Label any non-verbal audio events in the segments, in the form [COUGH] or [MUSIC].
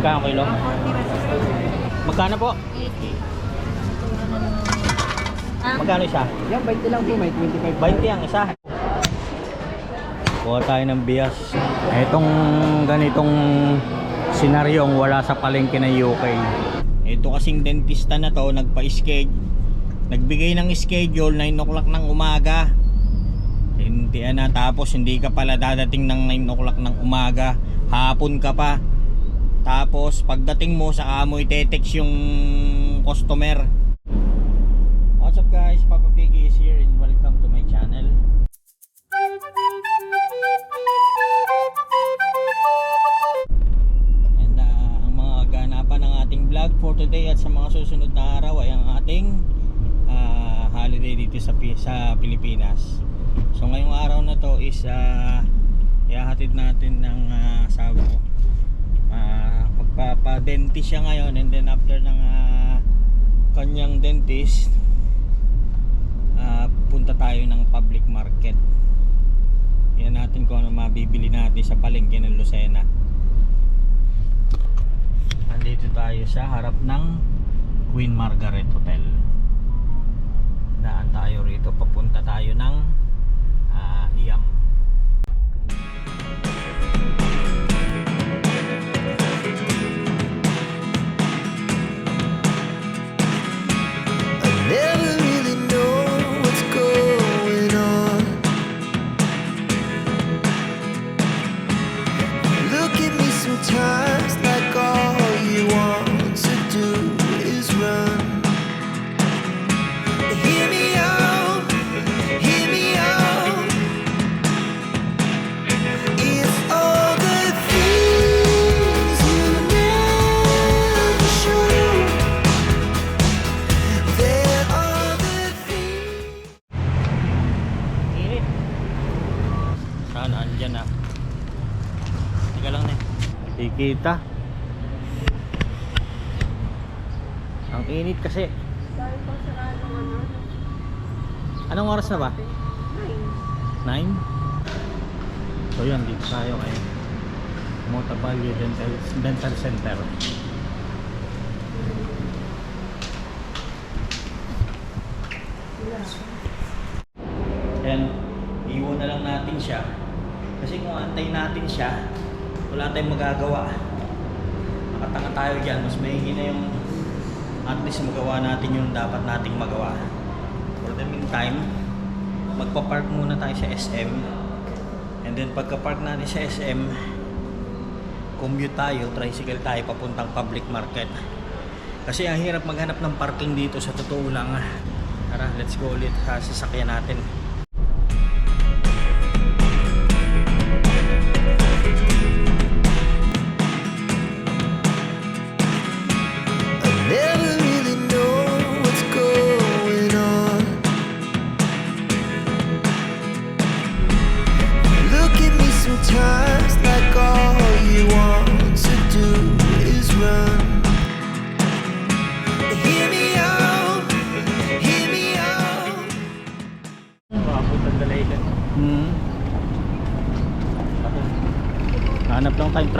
Magkano kilo? Magkano po? Ah, Magkano isa? Yan, 20 lang po, may 25. 20 ang isa. Kuha tayo ng bias. Itong ganitong senaryong wala sa palengke ng UK. Ito kasing dentista na to, nagpa-schedule. Nagbigay ng schedule 9 o'clock ng umaga. Hindi na tapos hindi ka pala dadating ng 9 o'clock ng umaga. Hapon ka pa. Tapos pagdating mo sa amo ite-text yung customer. What's up guys? Papa Piggy is here and welcome to my channel. And uh, ang mga ganapan ng ating vlog for today at sa mga susunod na araw ay ang ating ah, holiday dito sa, sa Pilipinas. So ngayong araw na to is uh, ihahatid natin ng uh, asawa ko. Magpapa-dentist siya ngayon and then after ng ah, kanyang dentist ah, punta tayo ng public market. Yan natin kung ano mabibili natin sa palengke ng Lucena. Nandito tayo sa harap ng Queen Margaret Hotel. Daan tayo rito, papunta tayo ng ah, Iam. Kikita. Ang init kasi. Anong oras na ba? 9? So yun, dito tayo kay Motavalio Dental, Dental Center. Then, iwan na lang natin siya. Kasi kung antayin natin siya, wala tayong magagawa. Nakatanga tayo dyan, mas maigi na yung at least magawa natin yung dapat nating magawa. For the meantime, magpa-park muna tayo sa SM. And then pagka-park natin sa SM, commute tayo, tricycle tayo papuntang public market. Kasi ang hirap maghanap ng parking dito sa totoo lang. Tara, let's go ulit sa sasakyan natin.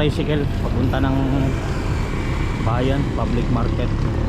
Tricycle papunta ng bayan, public market.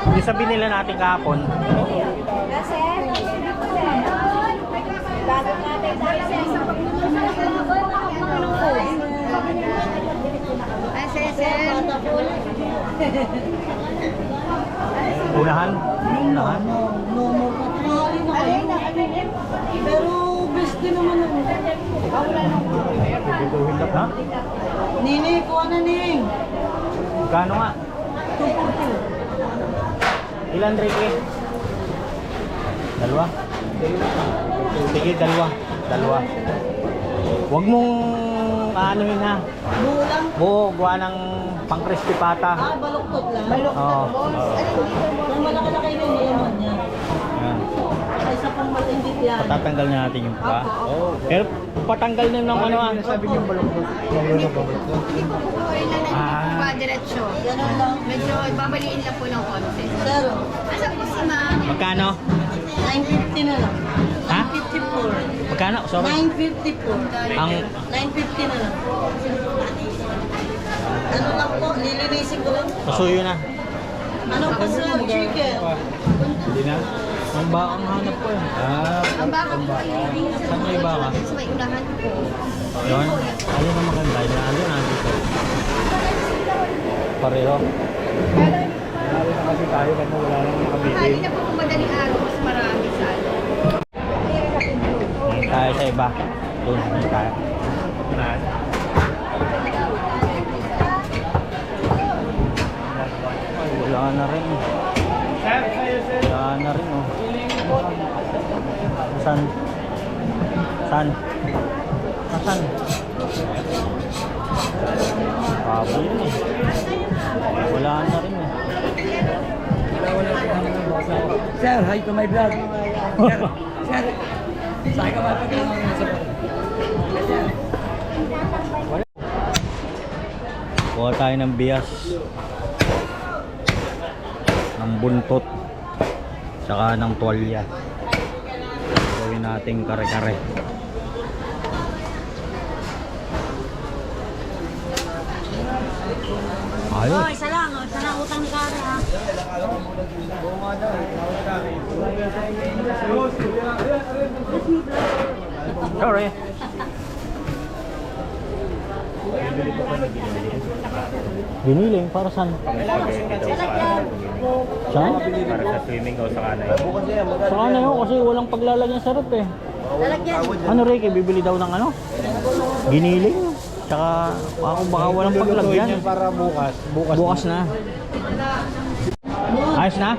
Yung sabi nila natin kahapon. Kasi, bago natin dahil sa isang Unahan? Unahan? No, no, no. Alay na, alay Pero best din naman ako. Ako na lang. Bibiluhin lang, ha? Nini, kuha na, Ning. Gano'n nga? 240. Ilan, Ricky? Dalawa? Sige, dalawa. Dalawa. Huwag mong aanuhin ha. Buo lang. Buo, gawa ng pang crispy pata. Ah, baloktot lang. Baloktot. Oo. Yung malaki-laki yun, hindi naman yan. Yan. Saka isa pang malindit yan. Patatanggal na natin yung pa. Opo, Pero patanggal na ng ano ah. Sabi niyo lang ng Ah. Pa diretso. Ganun lang. Medyo ibabaliin lang po ng konti. Sir, Asan po si ma'am? Magkano? 950 na lang. Ha? 954. Magkano? Sorry. 954. Ang 950 na lang. Ano lang po, lilinisin ko lang. pasuyo na. Ano pa sir, chicken? Hindi na? Ang ba ang hanap ko eh. Ah, Ang baka po ay Saan may baka? Sa may unahan po. Yun. Ayun ang maganda. Na andun nandito. Pareho. Lalo na kasi tayo kasi wala nang nakabili. na po kung madaling araw, mas marami sa ano. Tayo sa iba. Doon. Tayo. Ay, wala na rin. Wala na rin oh. San? San? Asan? Pabo yun eh. Wala na rin eh. Sir, hi to my vlog. Sir, sir. Saan ka ba pag sa Kuha tayo ng bias. Ng buntot. Tsaka ng tuwalya. Gawin nating kare-kare. Ayos. isa lang, isa lang utang ni Kare ha. Sorry. Biniling para saan? Saan? Para sa swimming o sa kanay. Saka na yun kasi walang paglalagyan sa rep eh. Ano Ricky, bibili daw ng ano? Giniling? Tsaka ako baka walang paglagyan. Para bukas. Bukas, bukas na. na. Ayos na?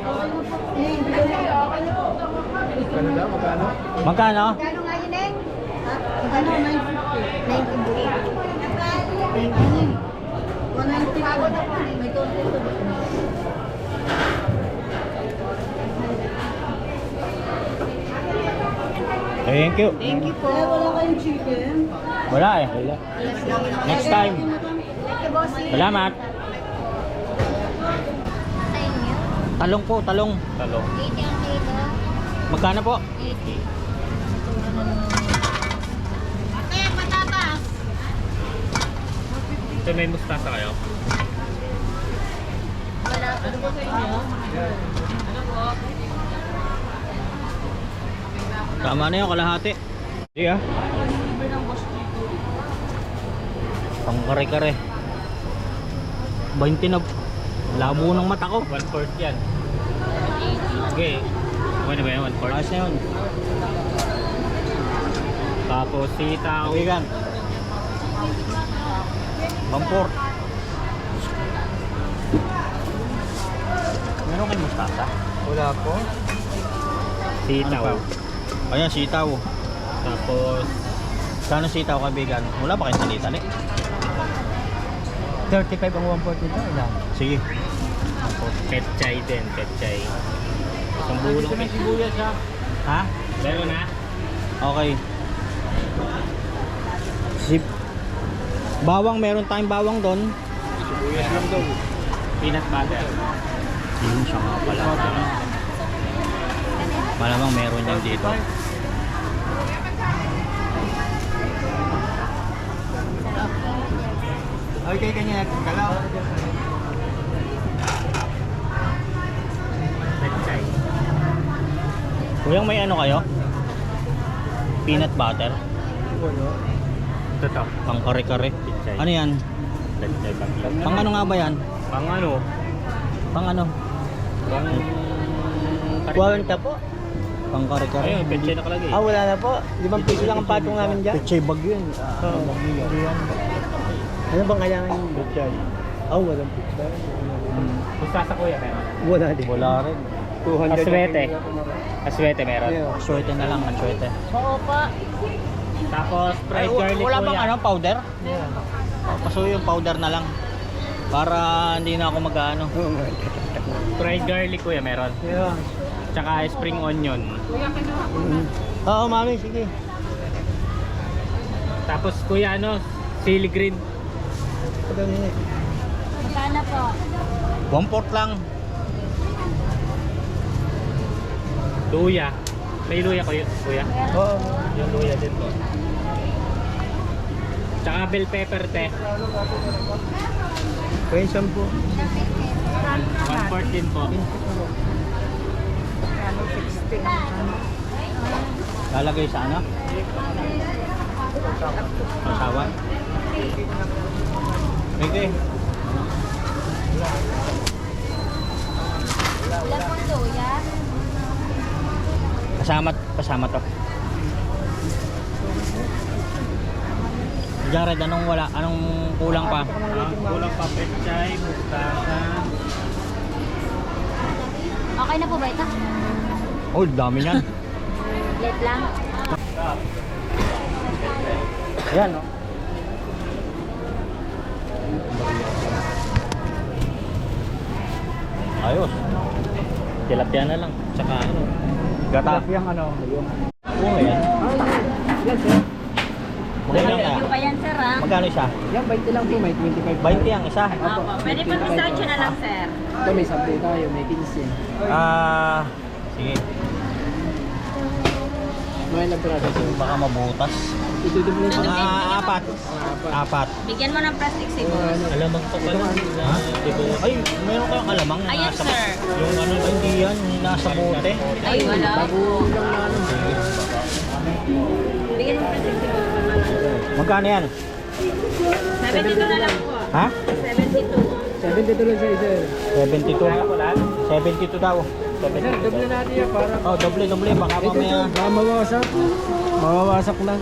Magkano? Magkano? Magkano nga yun eh? Magkano? 950. 90. 190. 190. Thank you. Thank you po. Eh, wala kayong chicken? Wala eh. Yun. Next time. Salamat. Talong po, talong. Talong. 80 ang kilo. Magkano po? 80. Kaya patatas. Ito may mustasa kayo? Wala. Ano po sa inyo? Tama na yun, kalahati. Hindi ah. Pang kare-kare. 20 na. Labo ng mata ko. 1/4 yan. Okay. Okay na ba yan? 1/4? Ayos na yun. Tapos sitaw. Kawigan. Bampor. Meron kayong mustasa? Wala po. Sitaw. Ano Ayan, sitaw. Tapos Kano sitaw kabigan? Wala ba kayong salita eh? 35 ang 1/4 nito. Ilan? Sige. Tapos petchay din. Petchay. Isang bulo May sibuyas ha? Ha? Meron na? Okay. Si Bawang, meron tayong bawang doon. Sibuyas lang daw. Peanut butter. Yun siya nga pala. Malamang meron yan dito. Okay, kanya kalaw. Kuyang may ano kayo? Peanut butter? Ito to. Pang kare-kare? Ano yan? Pang ano nga ba yan? Pang ano? Pang ano? Pang... 40 po. Pang kare-kare. Ayun, peche nakalagay. Ah, wala na po. Limang piso lang ang patong namin dyan. Pechay bag yun. Ah, bag yun. Ano bang kailangan yung butchay? Ah, walang pizza. Hmm. Gusto sa kuya meron. Wala din. Wala rin. 200. Aswete. Aswete meron. Yeah. Aswete na lang, aswete. Oo po. Tapos fried garlic wala kuya. bang ano, powder? Yeah. Paso yung powder na lang. Para hindi na ako mag-ano. Fried garlic kuya meron. Yeah. Tsaka spring onion. Mm. Oo, mami, sige. Tapos kuya ano, chili green. Ito nila. Magkano po? One fourth lang. Luya. May luya kuya. kuya. Meron Oo. Yung luya din po. Tsaka bell pepper te. Pension po. One fourth din po. Lalagay sa ano? Masawan. Pwede. Ilan pong luya? Kasama, kasama to. Jared, anong wala? Anong kulang pa? Ah, kulang pa pechay, mustasa. Okay na po ba ito? Oh, dami niyan. [LAUGHS] Late lang. Ayan, no? Ayos. Tilapia na lang. Tsaka ano? Gata. Yung ano, yung... Oo, yan. Yan, sir. Magkano ka? Yung pa yan, sir, ha? Magkano isa? Yan, 20 lang po. May 25. 20 ang isa. Opo. Pwede pang pistachio na lang, sir. Ito may sabi tayo, may 15. Ah, sige. May labrado sir. Baka mabutas. Yung Mga apat. Apat. Bigyan mo ng plastic siguro. Alamang pa pala. Ha? Ay, meron kayong alamang na Ayan, nasa... sir. Yung ano, ay, hindi yan. Yung nasa bote. Ay, wala po. Sige. Bigyan mo ng plastic siguro. Magkano yan? 72 na lang po. Ha? 72. 72 lang sir, sir. 72. 72 daw. Sir, doble natin yan para... Oh, doble, doble. Baka mamaya. baka mawawasak. Mawawasak lang.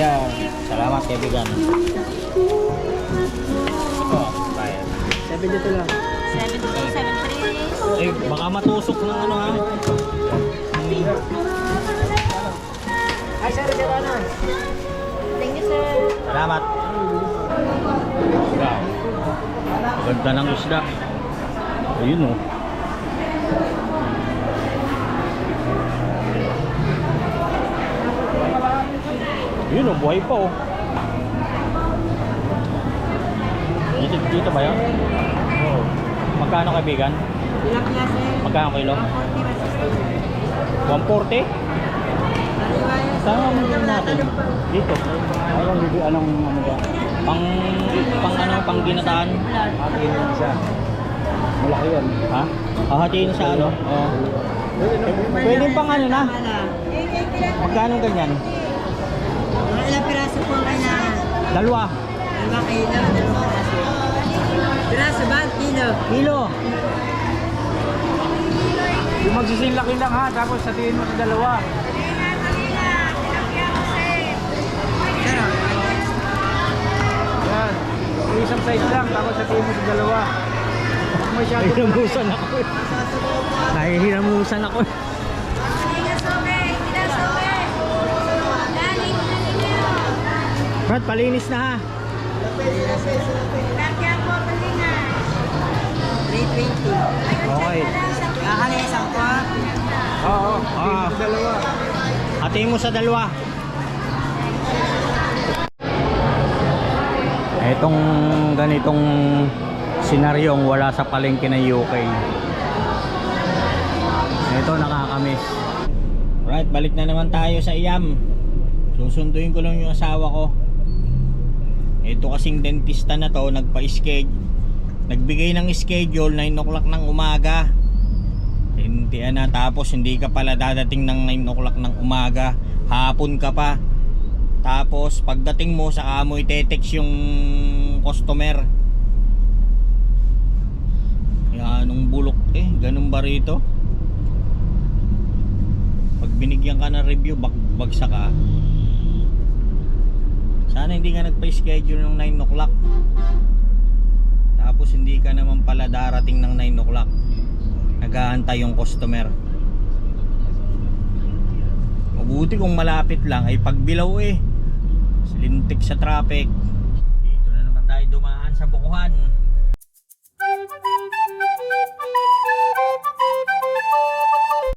Yan. Salamat, kaibigan. Ito, bayad. 72 lang. 72, 73. Eh, baka matusok ng ano ha. Ay, sir, sir, ano? Thank you, sir. Salamat. Wow. Ganda ng isda. Ayun oh. Yun oh, buhay pa oh. Dito, dito ba yun? Oo. Magkano kaibigan? Ilang klase? Magkano kilo? 140? Saan ang natin? Dito. Anong bibili? Anong ano ba? Pang, pang ano, pang ginataan? Akin yan siya. Malaki yan. Ha? Hahatiin sa ano? Oo. Pwede pang ano na? Magkano ganyan? Dalawa. Dalawang kilo, dalawang piraso. Piraso ba? Kilo. Kilo. Yung magsisilaki lang ha, tapos sabihin mo sa dalawa. Yan. Yung isang size lang, tapos sabihin mo sa dalawa. Masyado. Nahihiramusan ako. Nahihiramusan ako. Brad, palinis na ha. 320. Okay. Kakali isang po. Oo, Ah. dalawa. Hatiin mo sa dalawa. Itong ganitong senaryong wala sa palengke ng UK. Ito nakakamiss. Right, balik na naman tayo sa IAM. Susunduin ko lang yung asawa ko. Ito kasing dentista na to, nagpa-schedule. Nagbigay ng schedule 9 o'clock ng umaga. Hindi na tapos hindi ka pala dadating ng 9 o'clock ng umaga. Hapon ka pa. Tapos pagdating mo saka mo ite-text yung customer. Yanong bulok eh, ganun ba rito? Pag binigyan ka ng review, bag bagsak ka. Sana hindi ka nagpa-schedule ng 9 o'clock. Tapos hindi ka naman pala darating ng 9 o'clock. Nag-aantay yung customer. Mabuti kung malapit lang ay pagbilaw eh. Lintik sa traffic. Dito na naman tayo dumaan sa Bukuhan.